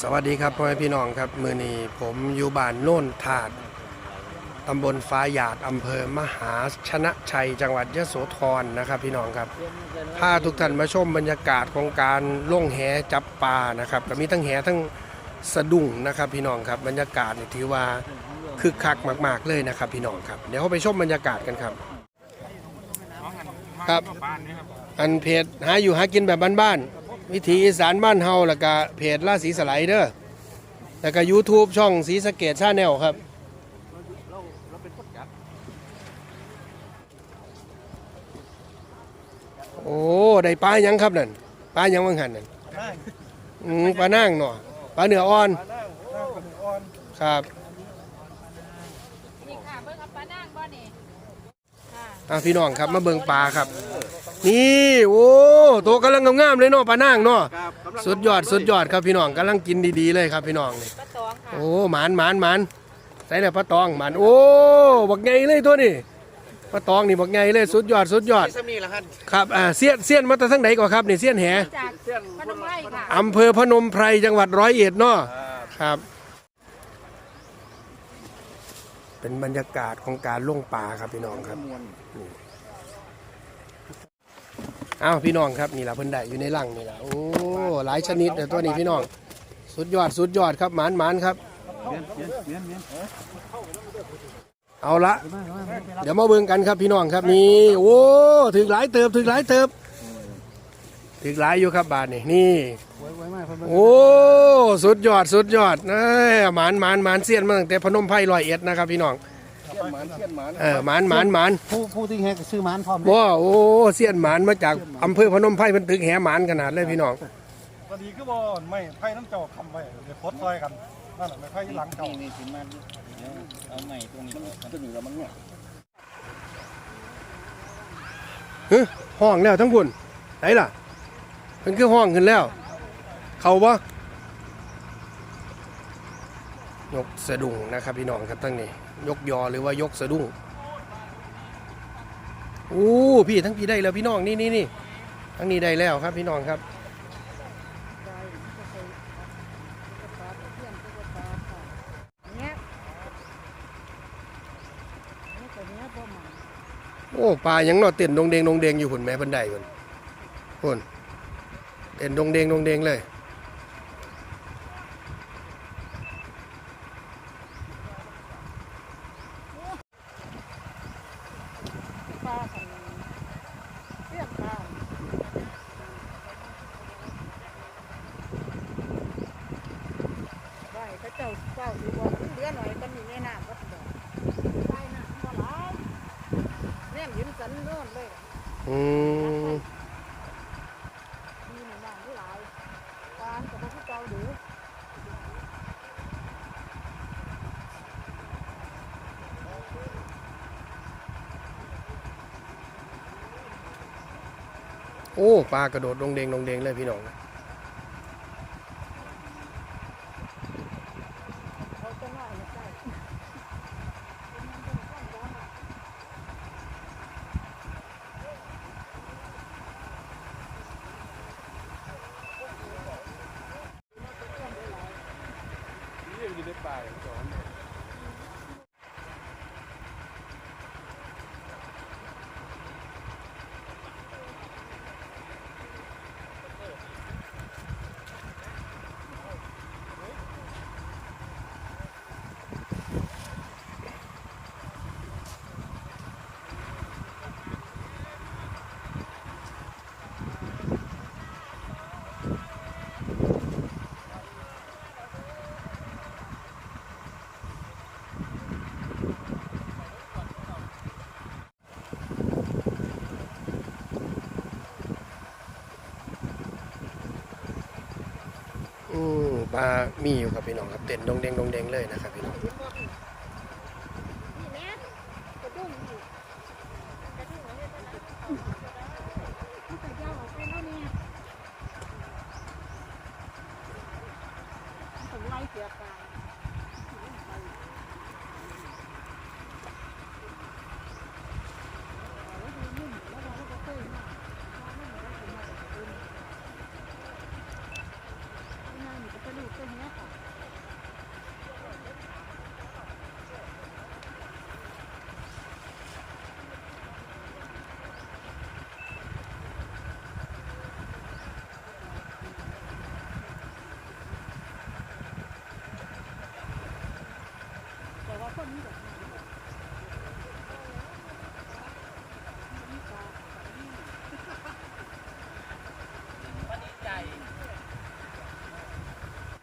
สวัสดีครับพ่อแม่พี่น้องครับมือนี้ผมอยู่บ้านโน่นถาดตำบลฟ้าหยาดอำเภอมหาชนะชัย จังหวัดยโสธรนะครับพี่น้องครับพาทุกท่านมาชมบรรยากาศของการล่องแหจับปลานะครับก็มีทั้งแหทั้งสะดุ้งนะครับพี่น้องครับบรรยากาศนี่ถือว่าคึกคักมาก ๆเลยนะครับ พี่น้องครับเดี๋ยวเราไปชมบรรยากาศกันครับ ครับ อันเพจหาอยู่หากินแบบบ้านๆ วิถีอีสานบ้านเฮาแล้วก็เพจล่าสีสไลเดอร์แล้วก็ YouTube ช่องสีสะเกตชาแนลครับโอ้ได้ปลาหยังครับนั่นปลาหยังวังหันนั่นอืมปลานั่งเนาะปลาเนื้ออ่อนครับนี่ค่ะเบิ่งเอาปลานั่งบ่นี่ค่ะอะพี่น้องครับมาเบิ่งปลาครับ นี่โอ้ตัวกำลังงามๆเลยเนาะปลานั่งเนาะสุดยอดสุดยอดครับพี่น้องกำลังกินดีๆเลยครับพี่น้องนี่ปลาตองค่ะโอ้หมานหมานหมานใส่แล้วปลาตองหมานโอ้บักไงเลยตัวนี้ปลาตองนี่บักไงเลยสุดยอดสุดยอดสมีละฮันครับอ่าเสี้ยนเสี้ยนมาแต่ทั้งไหนก่อนครับนี่เสี้ยนแหจากพนมไพรค่ะอำเภอพนมไพรจังหวัดร้อยเอ็ดเนาะครับ เป็นบรรยากาศของการล่งป่าครับพี่น้องครับ อ้าวพี่น้องครับนี่แหละเพิ่นได้อยู่ในลังนี่แหละโอ้หลายชนิดเลยตัวนี้พี่น้อง สุดยอดสุดยอดครับหมานหมานครับ เอาละเดี๋ยวมาเบิ่งกันครับพี่น้องครับนี่โอ้ถึงหลายเติบถึงหลายเติบถึงหลายอยู่ครับบาทนี่นี่โอ้สุดยอดสุดยอดเอ้หมานหมานหมานเสี้ยนมาตั้งแต่พนมไพรลอยเอ็ดนะครับพี่น้อง หมานเสี้ยนหมานเออหมานหมานหมานผู้ผู้ที่แหกซื้อหมานพร้อมว้าโอ้เสี้ยนหมานมาจากอำเภอพนมไพรเพิ่นถึงแหหมานขนาดเลยพี่น้องพอดีคือบ่ไม่ไพ่น้ำเจ้าคำไว้เดี๋ยวพดซอยกันนั่นแหละไม่ไพ่หลังเจ้านี่นี่ถึงมันเอาใหม่ตรงนี้ตัวนี้แล้วมันเนี่ยเฮ้ยห้องแล้วทั้งบุญไหนล่ะเพิ่นคือห้องขึ้นแล้ว เขาบ่ยกสะดุ้งนะครับพี่น้องครับทั้งนี้ ยกยอหรือว่ายกสะดุ้งโอ้พี่ทั้งพี่ได้แล้วพี่น้องนี่นี่นี่ทั้งนี้ได้แล้วครับพี่น้องครับนี่ยนี่ตัวเนี้ยบ่หมันโอ้ปลายังนอเต้นดงเดงดงเดงอยู่หุ่นแม่บันไดหุ่นหุ่นเต้นดงเดงดงเดงเลย ปลาสันเสี้ยนปลาไว้ เจ้าเฝ้าอยู่บ่มันเหลือหน่อยก็มีแม่น้ำก็ดอกใต้น้ำบ่หลายแนมยืนสันโน่นเลยอืมมีหมู่งบ้านที่หลายปลาก็บ่คือเก่าหรือโอ้ปลากระโดดดงเดงดงเดงเลยพี่น้อง เขาจะน้อยไม่ใช่ ได้ป่าอื มปลามีอยู่ครับพี่น้องครับเต้นดงเดงดงเดงเลยนะครับพี่น้อง นี่แม่กระดุมอยู่กระดุมเอาไว้ตรงนั้นมันก็ยาวออกไปแล้วเนี่ยผมไล่เสียกาย ตัวนี้ค่ะ